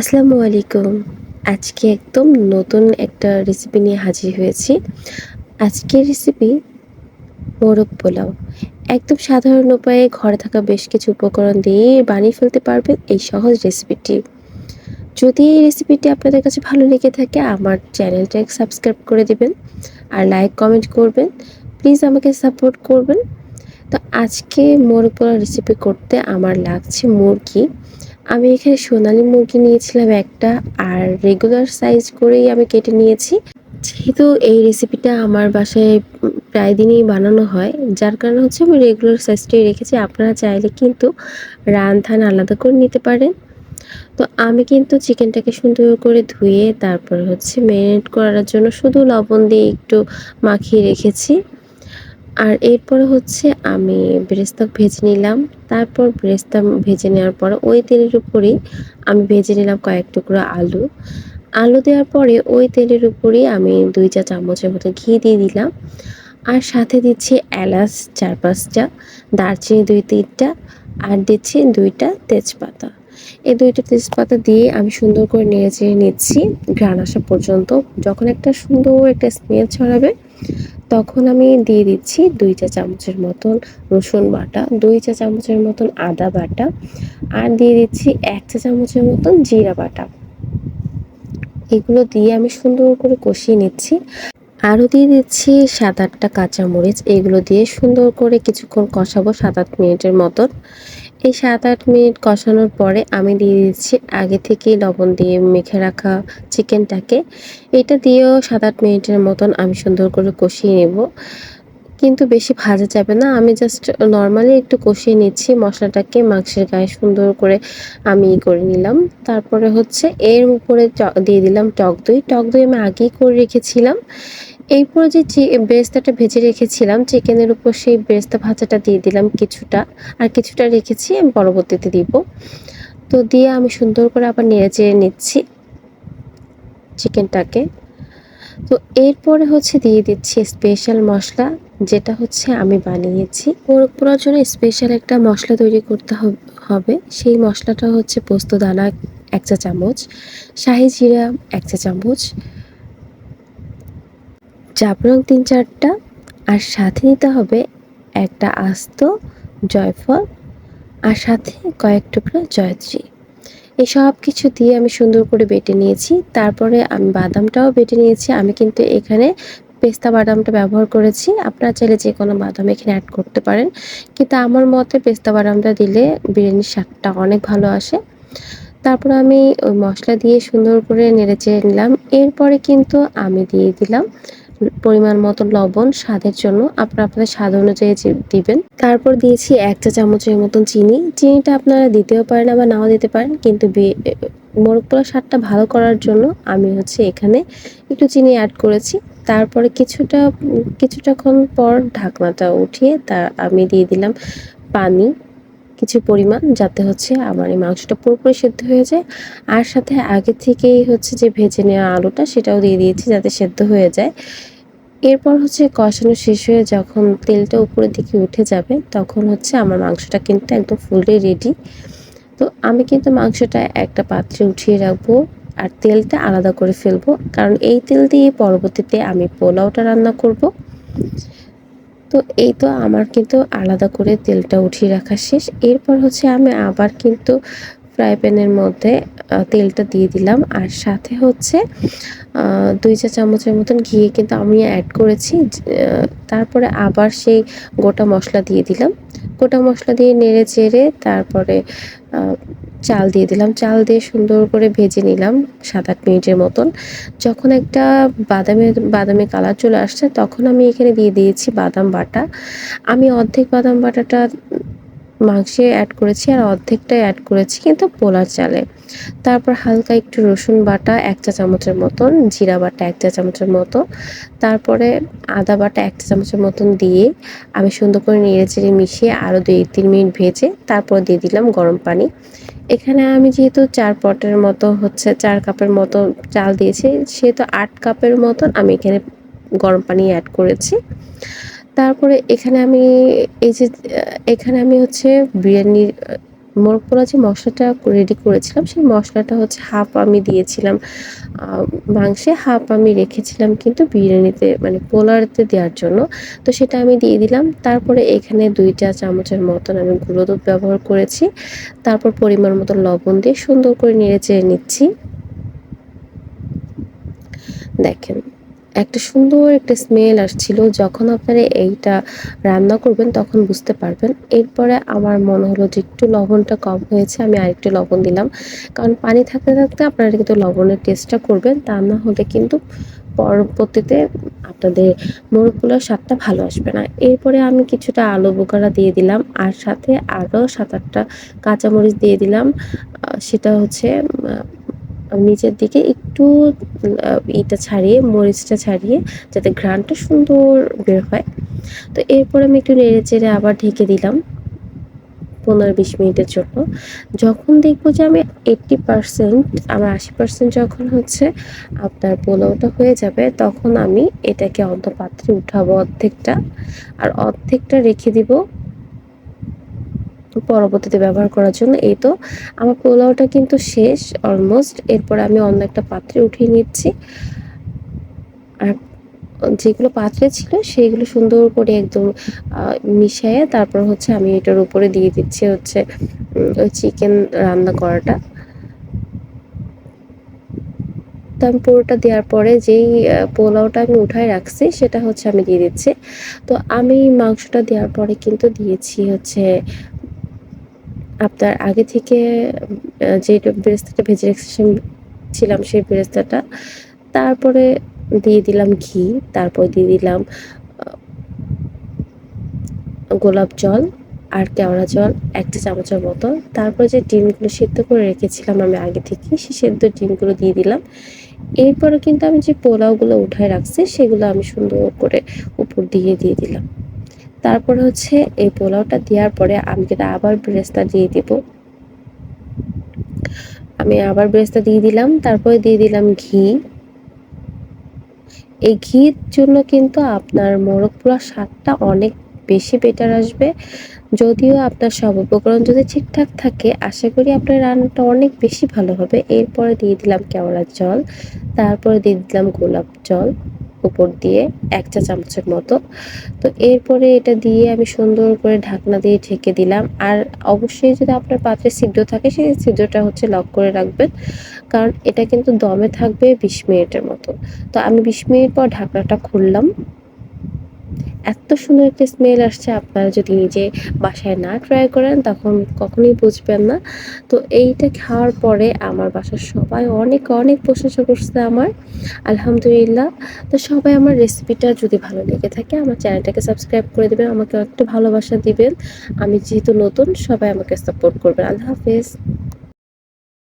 আসসালামু আলাইকুম। আজকে একদম নতুন একটা রেসিপি নিয়ে হাজির হয়েছি। আজকের রেসিপি মোরগ পোলাও। একদম সাধারণ উপায়ে ঘরে থাকা বেশ কিছু উপকরণ দিয়ে বানিয়ে ফেলতে পারবেন এই সহজ রেসিপিটি যদি এই রেসিপিটি আপনাদের কাছে ভালো লেগে থাকে, আমার চ্যানেলটাকে সাবস্ক্রাইব করে দিবেন আর লাইক কমেন্ট করবেন। প্লিজ আমাকে সাপোর্ট করবেন। তো আজকে মোরগ পোলাও রেসিপি করতে আমার লাগছে মুরগি। আমি এখানে সোনালি মুরগি নিয়েছিলাম একটা, আর রেগুলার সাইজ করেই আমি কেটে নিয়েছি। যেহেতু এই রেসিপিটা আমার বাসায় প্রায় দিনই বানানো হয়, যার কারণে হচ্ছে আমি রেগুলার সাইজটাই রেখেছি। আপনারা চাইলে কিন্তু রান থান আলাদা করে নিতে পারেন। তো আমি কিন্তু চিকেনটাকে সুন্দর করে ধুয়ে তারপর হচ্ছে ম্যারিনেট করার জন্য শুধু লবণ দিয়ে একটু মাখিয়ে রেখেছি। আর এরপরে হচ্ছে আমি বেরেস্তা ভেজে নিলাম। তারপর বেরেস্তা ভেজে নেওয়ার পর ওই তেলের উপরেই আমি ভেজে নিলাম কয়েক টুকরো আলু। আলু দেওয়ার পরে ওই তেলের উপরেই আমি দুই চা চামচের মতো ঘি দিয়ে দিলাম। আর সাথে দিচ্ছি এলাচ চার পাঁচটা, দারচিনি দুই তিনটা, আর দিচ্ছি দুইটা তেজপাতা। এই দুইটা তেজপাতা দিয়ে আমি সুন্দর করে নেড়ে চেড়ে নিচ্ছি। ঘ্রাণ আসা পর্যন্ত যখন একটা সুন্দর একটা স্মেল ছড়াবে তখন আমি দিয়ে দিচ্ছি দুই চা চামচের মতন রসুন বাটা, দুই চা চামচের মতন আদা বাটা আর দিয়ে দিচ্ছি এক চা চামচের মতন জিরা বাটা। এগুলো দিয়ে আমি সুন্দর করে কষিয়ে নিচ্ছি। আরও দিয়ে দিচ্ছি সাত আটটা কাঁচামরিচ। এগুলো দিয়ে সুন্দর করে কিছুক্ষণ কষাবো সাত আট মিনিটের মতন। এই সাত আট মিনিট কষানোর পরে আমি দিয়ে দিচ্ছি আগে থেকেই লবণ দিয়ে মেখে রাখা চিকেনটাকে। এটা দিয়েও সাত আট মিনিটের মতন আমি সুন্দর করে কষিয়ে নেব। কিন্তু বেশি ভাজা যাবে না। আমি জাস্ট নর্মালি একটু কষিয়ে নিচ্ছি, মশলাটাকে মাংসের গায়ে সুন্দর করে আমি করে নিলাম। তারপরে হচ্ছে এর উপরে দিয়ে দিলাম টক দই। টক দই আমি আগেই করে রেখেছিলাম। এরপর যে বেরেস্তাটা ভেজে রেখেছিলাম, চিকেনের উপর সেই বেরেস্তা ভাজাটা দিয়ে দিলাম কিছুটা। আর কিছুটা রেখেছি, আমি পরবর্তীতে দিব। তো দিয়ে আমি সুন্দর করে আবার নেড়ে চেড়ে নিচ্ছি চিকেনটাকে। তো এরপরে হচ্ছে দিয়ে দিচ্ছি স্পেশাল মশলা। যেটা হচ্ছে আমি বানিয়েছি। মোরগ জন্য স্পেশাল একটা মশলা তৈরি করতে হবে সেই মশলাটা হচ্ছে পোস্ত দানা এক চা চামচ, শাহি জিরা এক চা চামচ, জাফরং তিন চারটা, আর সাথে নিতে হবে একটা আস্ত জয়ফল, আর সাথে কয়েক টুকরো জয়ত্রী। এই সব কিছু দিয়ে আমি সুন্দর করে বেটে নিয়েছি। তারপরে আমি বাদামটাও বেটে নিয়েছি। আমি কিন্তু এখানে পেস্তা বাদামটা ব্যবহার করেছি। আপনারা চাইলে যে কোনো বাদাম এখানে অ্যাড করতে পারেন। কিন্তু আমার মতে পেস্তা বাদামটা দিলে বিরিয়ানির স্বাদটা অনেক ভালো আসে। তারপর আমি ওই মশলা দিয়ে সুন্দর করে নেড়ে চেড়ে নিলাম। এরপরে কিন্তু আমি দিয়ে দিলাম পরিমাণ মতো লবণ স্বাদের জন্য। আপনারা আপনাদের স্বাদ অনুযায়ী দিবেন। তারপর দিয়েছি এক চা চামচের মতন চিনি। চিনিটা আপনারা দিতেও পারেন আবার নাও দিতে পারেন। কিন্তু মোরগ পোলার স্বাদটা ভালো করার জন্য আমি হচ্ছে এখানে একটু চিনি অ্যাড করেছি। তারপরে কিছুটা, কিছুটাক্ষণ পর ঢাকনাটা উঠিয়ে তা আমি দিয়ে দিলাম পানি, কিছু পরিমাণ যাতে হচ্ছে আমার এই মাংসটা পুরোপুরি সেদ্ধ হয়ে যায়। আর সাথে আগে থেকেই হচ্ছে যে ভেজে নেওয়া আলুটা সেটাও দিয়ে দিয়েছি যাতে সেদ্ধ হয়ে যায়। এরপর হচ্ছে কষানো শেষ হয়ে যখন তেলটা উপরের দিকে উঠে যাবে তখন হচ্ছে আমার মাংসটা কিন্তু একদম ফুললি রেডি তো আমি কিন্তু মাংসটা একটা পাত্রে উঠিয়ে রাখব। আর তেলটা আলাদা করে ফেলব। কারণ এই তেল দিয়ে পরবর্তীতে আমি পোলাওটা রান্না করব। তো এই তো আমার কিন্তু আলাদা করে তেলটা উঠিয়ে রাখা শেষ। এরপর হচ্ছে আমি আবার কিন্তু ফ্রাই প্যানের মধ্যে তেলটা দিয়ে দিলাম। আর সাথে হচ্ছে দুই চা চামচের মতন ঘি কিন্তু আমি অ্যাড করেছি। তারপরে আবার সেই গোটা মশলা দিয়ে দিলাম। গোটা মশলা দিয়ে নেড়ে চেড়ে তারপরে চাল দিয়ে দিলাম। চাল দিয়ে সুন্দর করে ভেজে নিলাম সাত আট মিনিটের মতন। যখন একটা বাদামের বাদামে কালার চলে আসছে, তখন আমি এখানে দিয়ে দিয়েছি বাদাম বাটা। আমি অর্ধেক বাদাম বাটাটা মাংসে অ্যাড করেছি আর অর্ধেকটাই অ্যাড করেছি কিন্তু পোলার চালে। তারপর হালকা একটু রসুন বাটা এক চা চামচের মতন, জিরা বাটা এক চা চামচের মতো। তারপরে আদা বাটা এক চা চামচের মতন দিয়ে আমি সুন্দর করে নেড়ে চেড়ে মিশিয়ে আরও দুই তিন মিনিট ভেজে তারপর দিয়ে দিলাম গরম পানি। এখানে আমি যেহেতু চার পটের মতো হচ্ছে, চার কাপের মতো চাল দিয়েছি, সেহেতু আট কাপের মতন আমি এখানে গরম পানি অ্যাড করেছি। তারপরে এখানে আমি, এই যে, এখানে আমি হচ্ছে বিরিয়ানির মোরগ পোলা যে মশলাটা রেডি করেছিলাম, সেই মশলাটা হচ্ছে হাফ আমি দিয়েছিলাম মাংসে হাফ আমি রেখেছিলাম কিন্তু বিরিয়ানিতে মানে পোলারতে দেওয়ার জন্য। তো সেটা আমি দিয়ে দিলাম। তারপরে এখানে দুইটা চামচের মতন আমি গুঁড়ো দুধ ব্যবহার করেছি। তারপর পরিমাণ মতো লবণ দিয়ে সুন্দর করে নেড়ে চেড়ে নিচ্ছি। দেখেন একটা সুন্দর একটা স্মেল আসছিল। যখন আপনারা এইটা রান্না করবেন, তখন বুঝতে পারবেন। এরপরে আমার মনে হলো যে একটু লবণটা কম হয়েছে, আমি আরেকটু লবণ দিলাম। কারণ পানি থাকতে থাকতে আপনারা কিন্তু লবণের টেস্টটা করবেন, তা না হলে কিন্তু পরবর্তীতে আপনাদের মোরগগুলোর স্বাদটা ভালো আসবে না। এরপরে আমি কিছুটা আলু বোকারা দিয়ে দিলাম, আর সাথে আরও সাত আটটা কাঁচামরিচ দিয়ে দিলাম। সেটা হচ্ছে নিচের দিকে একটু ইটা ছাড়িয়ে, মরিচটা ছাড়িয়ে যাতে ঘ্রাণটা সুন্দর বের হয়। তো এরপর আমি একটু নেড়ে চেড়ে আবার ঢেকে দিলাম পনেরো বিশ মিনিটের জন্য। যখন দেখব যে আমি এইট্টি পারসেন্ট আমার আশি পার্সেন্ট যখন হচ্ছে আপনার পোলাওটা হয়ে যাবে, তখন আমি এটাকে অন্ত পাত্রে উঠাবো অর্ধেকটা। আর অর্ধেকটা রেখে দিব পরবর্তীতে ব্যবহার করার জন্য। এই তো, আমার পোলাওটা কিন্তু শেষ অলমোস্ট এরপর আমি অন্য একটা পাত্রে উঠিয়ে নিচ্ছি। আর যেগুলো পাত্রে ছিল, সেইগুলো সুন্দর করে একদম মিশিয়ে তারপর হচ্ছে আমি এটার উপরে দিয়ে দিচ্ছি হচ্ছে ওই চিকেন রান্না করাটা। আমি পুরোটা দেওয়ার পরে যেই পোলাওটা আমি উঠায় রাখছি, সেটা হচ্ছে আমি দিয়ে দিচ্ছি। তো আমি মাংসটা দেওয়ার পরে কিন্তু দিয়েছি হচ্ছে আপনার আগে থেকে যে বেরেস্তাটা ভেজে রেখেছিলাম সেই বেরেস্তাটা। তারপরে দিয়ে দিলাম ঘি, তারপর দিয়ে দিলাম গোলাপ জল আর কেওড়া জল, একটা চামচের মতো। তারপর যে ডিমগুলো সেদ্ধ করে রেখেছিলাম আমি আগে থেকে সেই সেদ্ধ ডিমগুলো দিয়ে দিলাম। এরপরে কিন্তু আমি যে পোলাওগুলো উঠায় রাখছি, সেগুলো আমি সুন্দর করে উপর দিয়ে দিয়ে দিলাম। তারপর হচ্ছে এই পোলাওটা দেওয়ার পরে আমি কিন্তু আবার ব্রেস্তা দিয়ে দিব। আমি আবার ব্রেস্তা দিয়ে দিলাম, তারপরে দিয়ে দিলাম ঘি। এই ঘির জন্য কিন্তু আপনার মোরগ পোলার স্বাদটা অনেক বেশি বেটার আসবে। যদিও আপনার সব উপকরণ যদি ঠিকঠাক থাকে, আশা করি আপনার রান্নাটা অনেক বেশি ভালো হবে। এরপরে দিয়ে দিলাম কেওড়ার জল, তারপরে দিয়ে দিলাম গোলাপ জল। উপর দিয়ে এক চা চামচের মতো। তো এরপরে এটা দিয়ে আমি সুন্দর করে ঢাকনা দিয়ে ঢেকে দিলাম। আর অবশ্যই যদি আপনার পাত্রে সিদ্ধ থাকে, সেই সিদ্ধটা হচ্ছে লক করে রাখবেন। কারণ এটা কিন্তু দমে থাকবে বিশ মিনিটের মতো। তো আমি বিশ মিনিট পর ঢাকনাটা খুললাম। এত সুন্দর একটা স্মেল আসছে, আপনারা যদি নিজে বাসায় না ট্রাই করেন, তখন কখনোই বুঝবেন না। তো এইটা খাওয়ার পরে আমার বাসার সবাই অনেক অনেক প্রশংসা করছে আমার। আলহামদুলিল্লাহ। তো সবাই আমার রেসিপিটা যদি ভালো লেগে থাকে, আমার চ্যানেলটাকে সাবস্ক্রাইব করে দেবেন, আমাকে একটু ভালোবাসা দিবেন। আমি যেহেতু নতুন, সবাই আমাকে সাপোর্ট করবেন। আল্লাহ হাফেজ।